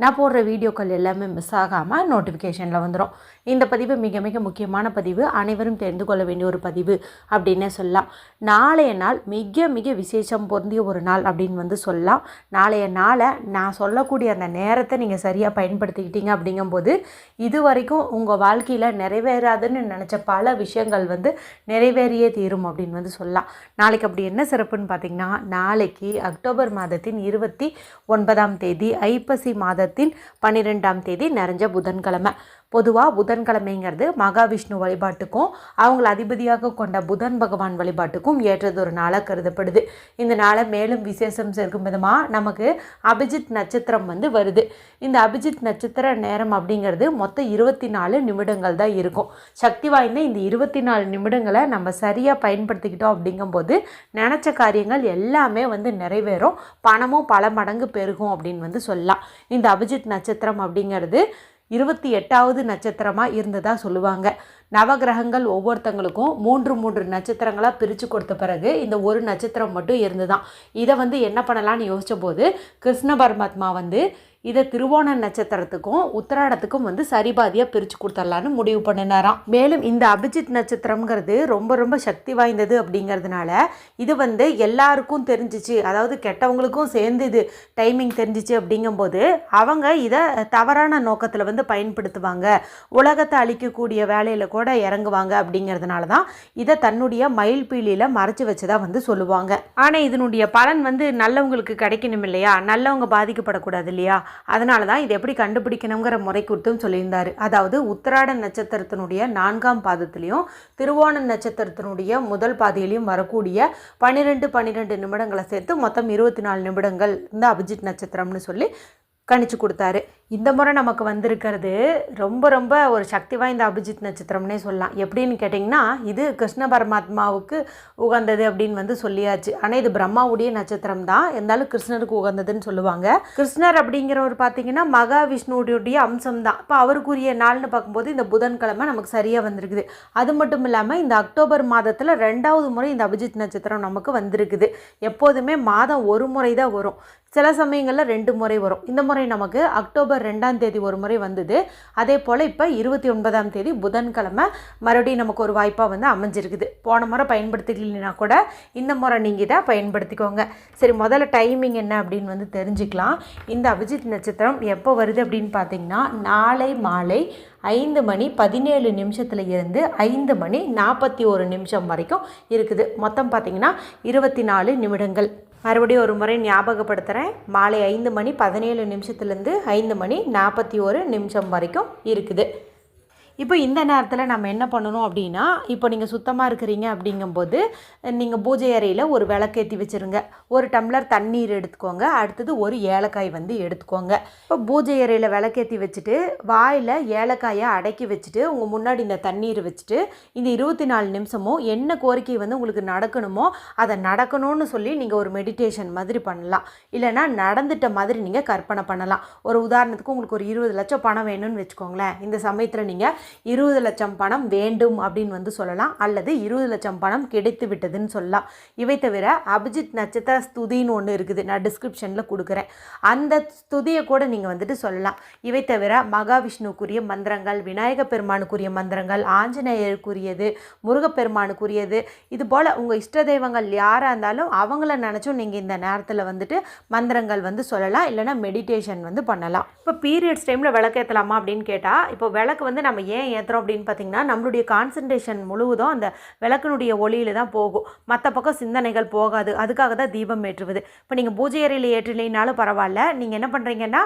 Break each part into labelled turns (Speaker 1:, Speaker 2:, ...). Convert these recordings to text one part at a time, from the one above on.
Speaker 1: நான் போடுற வீடியோக்கள் எல்லாமே மிஸ் ஆகாமல் நோட்டிஃபிகேஷனில் வந்துடும் இந்த பதிவு மிக மிக முக்கியமான பதிவு. அனைவரும் தெரிந்து கொள்ள வேண்டிய ஒரு பதிவு அப்படின்னே சொல்லலாம். நாளைய நாள் மிக மிக விசேஷம் பொருந்திய ஒரு நாள் அப்படின்னு வந்து சொல்லலாம். நாளைய நாளை நான் சொல்லக்கூடிய அந்த நேரத்தை நீங்கள் சரியாக பயன்படுத்திக்கிட்டீங்க அப்படிங்கும்போது இது வரைக்கும் உங்கள் வாழ்க்கையில் நிறைவேறாதுன்னு நினச்ச பல விஷயங்கள் வந்து நிறைவேறியே தீரும் அப்படின்னு வந்து சொல்லலாம். நாளைக்கு அப்படி என்ன சிறப்புன்னு பார்த்தீங்கன்னா நாளைக்கு அக்டோபர் மாதத்தின் இருபத்தி ஒன்பதாம் தேதி ஐப்பசி மாதத்தின் பன்னிரெண்டாம் தேதி நிறைஞ்ச புதன்கிழமை. பொதுவாக புதன்கிழமைங்கிறது மகாவிஷ்ணு வழிபாட்டுக்கும் அவங்கள அதிபதியாக கொண்ட புதன் பகவான் வழிபாட்டுக்கும் ஏற்றது ஒரு நாளாக கருதப்படுது. இந்த நாளை மேலும் விசேஷம் சேர்க்கும் விதமாக நமக்கு அபிஜித் நட்சத்திரம் வந்து வருது. இந்த அபிஜித் நட்சத்திர நேரம் அப்படிங்கிறது மொத்தம் இருபத்தி நாலு நிமிடங்கள் தான் இருக்கும். சக்தி வாய்ந்த இந்த இருபத்தி நாலு நிமிடங்களை நம்ம சரியாக பயன்படுத்திக்கிட்டோம் அப்படிங்கும்போது நினச்ச காரியங்கள் எல்லாமே வந்து நிறைவேறும். பணமும் பல மடங்கு பெருகும் அப்படின்னு வந்து சொல்லலாம். இந்த அபிஜித் நட்சத்திரம் அப்படிங்கிறது இருபத்தி எட்டாவது நட்சத்திரமாக இருந்ததாக சொல்லுவாங்க. நவகிரகங்கள் ஒவ்வொருத்தங்களுக்கும் மூன்று மூன்று நட்சத்திரங்களாக பிரித்து கொடுத்த பிறகு இந்த ஒரு நட்சத்திரம் மட்டும் இருந்துதான். இதை வந்து என்ன பண்ணலான்னு யோசித்த போது கிருஷ்ண பரமாத்மா வந்து இதை திருவோண நட்சத்திரத்துக்கும் உத்திராடத்துக்கும் வந்து சரிபாதியாக பிரித்து கொடுத்துடலான்னு முடிவு பண்ணினாராம். மேலும் இந்த அபிஜித் நட்சத்திரம்ங்கிறது ரொம்ப ரொம்ப சக்தி வாய்ந்தது அப்படிங்கிறதுனால இது வந்து எல்லாருக்கும் தெரிஞ்சிச்சு. அதாவது கெட்டவங்களுக்கும் சேர்ந்து இது டைமிங் தெரிஞ்சிச்சு அப்படிங்கும்போது அவங்க இதை தவறான நோக்கத்தில் வந்து பயன்படுத்துவாங்க. உலகத்தை அழிக்கக்கூடிய வேலையில் கூட இறங்குவாங்க அப்படிங்கிறதுனால தான் இதை தன்னுடைய மயில் பீலியில் மறைச்சி வச்சதா வந்து சொல்லுவாங்க. ஆனால் இதனுடைய பலன் வந்து நல்லவங்களுக்கு கிடைக்கணும் இல்லையா? நல்லவங்க பாதிக்கப்படக்கூடாது இல்லையா? அதனால தான் இது எப்படி கண்டுபிடிக்கணுங்கிற முறை குறித்தும் சொல்லியிருந்தார். அதாவது உத்திராட நட்சத்திரத்தினுடைய நான்காம் பாதத்திலையும் திருவோண நட்சத்திரத்தினுடைய முதல் பாதையிலையும் வரக்கூடிய பன்னிரெண்டு பன்னிரெண்டு நிமிடங்களை சேர்த்து மொத்தம் இருபத்தி நாலு நிமிடங்கள் இந்த அபிஜித் நட்சத்திரம்னு சொல்லி கணிச்சு கொடுத்தாரு. இந்த முறை நமக்கு வந்திருக்கிறது ரொம்ப ரொம்ப ஒரு சக்தி வாய்ந்த அபிஜித் நட்சத்திரம்னே சொல்லலாம். எப்படின்னு கேட்டிங்கன்னா இது கிருஷ்ண பரமாத்மாவுக்கு உகந்தது அப்படின்னு வந்து சொல்லியாச்சு. ஆனால் இது பிரம்மாவுடைய நட்சத்திரம் தான் இருந்தாலும் கிருஷ்ணருக்கு உகந்ததுன்னு சொல்லுவாங்க. கிருஷ்ணர் அப்படிங்கிறவர் பார்த்தீங்கன்னா மகாவிஷ்ணுடைய அம்சம் தான் இப்போ அவருக்குரிய நாள்னு பார்க்கும்போது இந்த புதன்கிழமை நமக்கு சரியாக வந்திருக்குது. அது மட்டும் இல்லாமல் இந்த அக்டோபர் மாதத்தில் ரெண்டாவது முறை இந்த அபிஜித் நட்சத்திரம் நமக்கு வந்திருக்குது. எப்போதுமே மாதம் ஒரு முறை தான் வரும். சில சமயங்களில் ரெண்டு முறை வரும். இந்த முறை நமக்கு அக்டோபர் ரெண்டாம் தேதி ஒரு முறை வந்தது. அதே போல் இப்போ இருபத்தி ஒன்பதாம் தேதி புதன்கிழமை மறுபடியும் நமக்கு ஒரு வாய்ப்பாக வந்து அமைஞ்சிருக்குது. போன முறை பயன்படுத்திக்கலைன்னா கூட இந்த முறை நீங்கள் இதை பயன்படுத்திக்கோங்க. சரி முதல்ல டைமிங் என்ன அப்படின்னு வந்து தெரிஞ்சுக்கலாம். இந்த அபிஜித் நட்சத்திரம் எப்போ வருது அப்படின்னு பார்த்தீங்கன்னா நாளை மாலை ஐந்து மணி பதினேழு நிமிஷத்தில் இருந்து ஐந்து மணி நாற்பத்தி ஒரு நிமிஷம் வரைக்கும் இருக்குது. மொத்தம் பார்த்திங்கன்னா இருபத்தி நாலு நிமிடங்கள். மறுபடியும் ஒரு முறை ஞாபகப்படுத்துகிறேன் மாலை ஐந்து மணி பதினேழு நிமிஷத்துலேருந்து ஐந்து மணி நாற்பத்தி ஒரு நிமிஷம் வரைக்கும் இருக்குது. இப்போ இந்த நேரத்தில் நம்ம என்ன பண்ணணும் அப்படின்னா இப்போ நீங்கள் சுத்தமாக இருக்கிறீங்க அப்படிங்கும்போது நீங்கள் பூஜை அறையில் ஒரு விளக்கேற்றி வச்சுருங்க. ஒரு டம்ளர் தண்ணீர் எடுத்துக்கோங்க. அடுத்தது ஒரு ஏலக்காய் வந்து எடுத்துக்கோங்க. இப்போ பூஜை அறையில் விளக்கேற்றி வச்சுட்டு வாயில் ஏலக்காயை அடக்கி வச்சுட்டு உங்கள் முன்னாடி இந்த தண்ணீர் வச்சுட்டு இந்த இருபத்தி நாலு நிமிஷமும் என்ன கோரிக்கை வந்து உங்களுக்கு நடக்கணுமோ அதை நடக்கணும்னு சொல்லி நீங்கள் ஒரு மெடிடேஷன் மாதிரி பண்ணலாம். இல்லைனா நடந்துட்ட மாதிரி நீங்கள் கற்பனை பண்ணலாம். ஒரு உதாரணத்துக்கு உங்களுக்கு ஒரு இருபது லட்சம் பணம் வேணும்னு வச்சுக்கோங்களேன். இந்த சமயத்தில் நீங்கள் இருபது லட்சம் பணம் வேண்டும் அப்படின்னு வந்து சொல்லலாம். அல்லது இருபது லட்சம் பணம் கிடைத்து விட்டதுன்னு சொல்லலாம். இவை தவிர அபிஜித் நட்சத்திர ஸ்துதின்னு ஒன்று இருக்குது. நான் டிஸ்கிரிப்ஷனில் கொடுக்குறேன். அந்த ஸ்துதியை கூட நீங்கள் வந்துட்டு சொல்லலாம். இவை தவிர மகாவிஷ்ணுக்குரிய மந்திரங்கள் விநாயக பெருமானுக்குரிய மந்திரங்கள் ஆஞ்சநேயருக்குரியது முருகப்பெருமானுக்குரியது. இது போல் உங்கள் இஷ்ட தெய்வங்கள் யாராக இருந்தாலும் அவங்கள நினச்சும் நீங்கள் இந்த நேரத்தில் வந்துட்டு மந்திரங்கள் வந்து சொல்லலாம். இல்லைனா மெடிடேஷன் வந்து பண்ணலாம். இப்போ பீரியட்ஸ் டைமில் விளக்கேற்றலாமா அப்படின்னு கேட்டால் இப்போ விளக்கு வந்து நம்ம ஏன் ஏற்றுறோம் அப்படின்னு பார்த்தீங்கன்னா நம்மளுடைய கான்சன்ட்ரேஷன் முழுவதும் அந்த விளக்கினுடைய ஒளியில் தான் போகும். மற்ற பக்கம் சிந்தனைகள் போகாது. அதுக்காக தான் தீபம் ஏற்றுவது. இப்போ நீங்கள் பூஜை அறையில் ஏற்றிலைனாலும் பரவாயில்ல. நீங்கள் என்ன பண்ணுறீங்கன்னா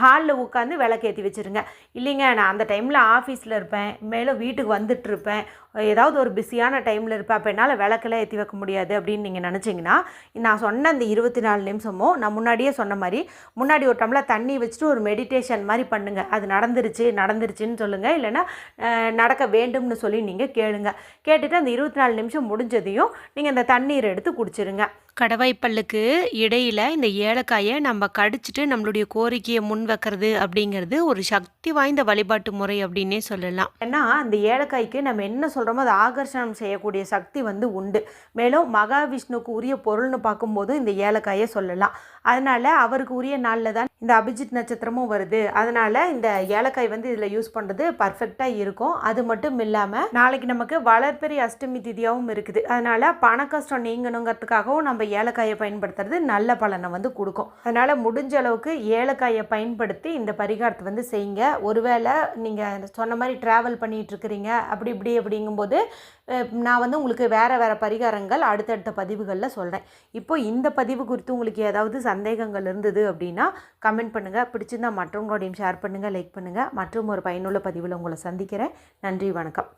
Speaker 1: ஹாலில் உட்காந்து விளக்கேற்றி வச்சுருங்க. இல்லைங்க நான் அந்த டைமில் ஆஃபீஸில் இருப்பேன். மேலே வீட்டுக்கு வந்துட்டு இருப்பேன் ஏதாவது ஒரு பிஸியான டைமில் இருப்பேன். அப்போ என்னால் விளக்கெல்லாம் ஏற்றி வைக்க முடியாது அப்படின்னு நீங்கள் நினச்சிங்கன்னா நான் சொன்ன இந்த இருபத்தி நாலு நிமிஷமும் நான் முன்னாடியே சொன்ன மாதிரி முன்னாடி ஒரு டம்ளர் தண்ணி வச்சுட்டு ஒரு மெடிடேஷன் மாதிரி பண்ணுங்கள் அது நடந்துருச்சு நடந்துருச்சுன்னு சொல்லுங்கள் இல்லைன்னா நடக்க வேண்டும்னு சொல்லி நீங்கள் கேளுங்க. கேட்டுட்டு அந்த இருபத்தி நாலு நிமிஷம் முடிஞ்சதையும் நீங்கள் அந்த தண்ணீரை எடுத்து குடிச்சிருங்க. கடவாய்ப்பல்லுக்கு இடையில் இந்த ஏலக்காயை நம்ம கடிச்சிட்டு நம்மளுடைய கோரிக்கையை முன் வைக்கிறது அப்படிங்கிறது ஒரு சக்தி வாய்ந்த வழிபாட்டு முறை அப்படின்னே சொல்லலாம். ஏன்னா அந்த ஏலக்காய்க்கு நம்ம என்ன சொல்கிறோமோ அதை ஆகர்ஷணம் செய்யக்கூடிய சக்தி வந்து உண்டு. மேலும் மகாவிஷ்ணுக்கு உரிய பொருள்னு பார்க்கும்போது இந்த ஏலக்காயை சொல்லலாம். அதனால் அவருக்கு உரிய நாளில் தான் இந்த அபிஜித் நட்சத்திரமும் வருது. அதனால் இந்த ஏலக்காய் வந்து இதில் யூஸ் பண்ணுறது பர்ஃபெக்டாக இருக்கும். அது மட்டும் இல்லாமல் நாளைக்கு நமக்கு வளர்ப்பெரிய அஷ்டமி திதியாகவும் இருக்குது. அதனால் பண கஷ்டம் நீங்கணுங்கிறதுக்காகவும் நம்ம ஏலக்காயை பயன்படுத்துறது நல்ல பலனை வந்து கொடுக்கும். அதனால் முடிஞ்ச அளவுக்கு ஏலக்காயை பயன்படுத்தி இந்த பரிகாரத்தை வந்து செய்யுங்க. ஒருவேளை நீங்கள் சொன்ன மாதிரி ட்ராவல் பண்ணிகிட்ருக்கிறீங்க அப்படி இப்படி அப்படிங்கும்போது நான் வந்து உங்களுக்கு வேறு வேறு பரிகாரங்கள் அடுத்தடுத்த பதிவுகளில் சொல்கிறேன் இப்போ இந்த பதிவு குறித்து உங்களுக்கு ஏதாவது சந்தேகங்கள் இருந்தது அப்படின்னா கமெண்ட் பண்ணுங்கள் பிடிச்சிருந்தா மற்றவங்களோடையும் ஷேர் பண்ணுங்கள் லைக் பண்ணுங்கள் மற்றும் ஒரு பயனுள்ள பதிவில் உங்களை சந்திக்கிறேன். நன்றி வணக்கம்.